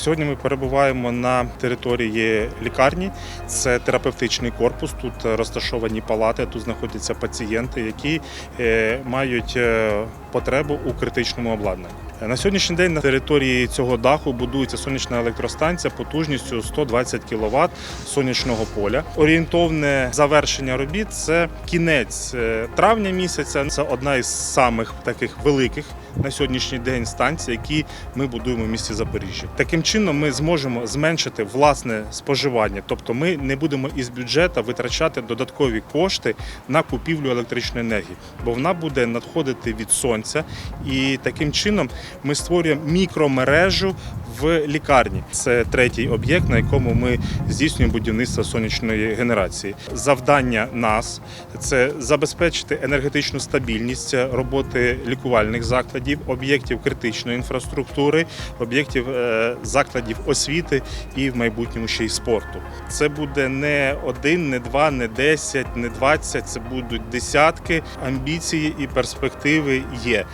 Сьогодні ми перебуваємо на території лікарні. Це терапевтичний корпус. Тут розташовані палати. Тут знаходяться пацієнти, які е, мають е, потребу у критичному обладнанні. На сьогоднішній день на території цього даху будується сонячна електростанція потужністю 120 кВт сонячного поля. Орієнтовне завершення робіт це кінець е, травня місяця. Це одна із самих таких великих на сьогоднішній день станцій, які ми будуємо в місті Запоріжжя. Таким чином ми зможемо зменшити власне споживання, тобто ми не будемо із бюджету витрачати додаткові кошти на купівлю електричної енергії, бо вона буде надходити від сонця, і таким чином ми створюємо мікромережу в лікарні. Це третій об'єкт, на якому ми здійснюємо будівництво сонячної генерації. Завдання нас це забезпечити енергетичну стабільність роботи лікувальних закладів, об'єктів критичної інфраструктури, об'єктів е, закладів освіти і в майбутньому ще й спорту. Це буде не один, не два, не десять, не двадцять. Це будуть десятки. Амбіції і перспективи є.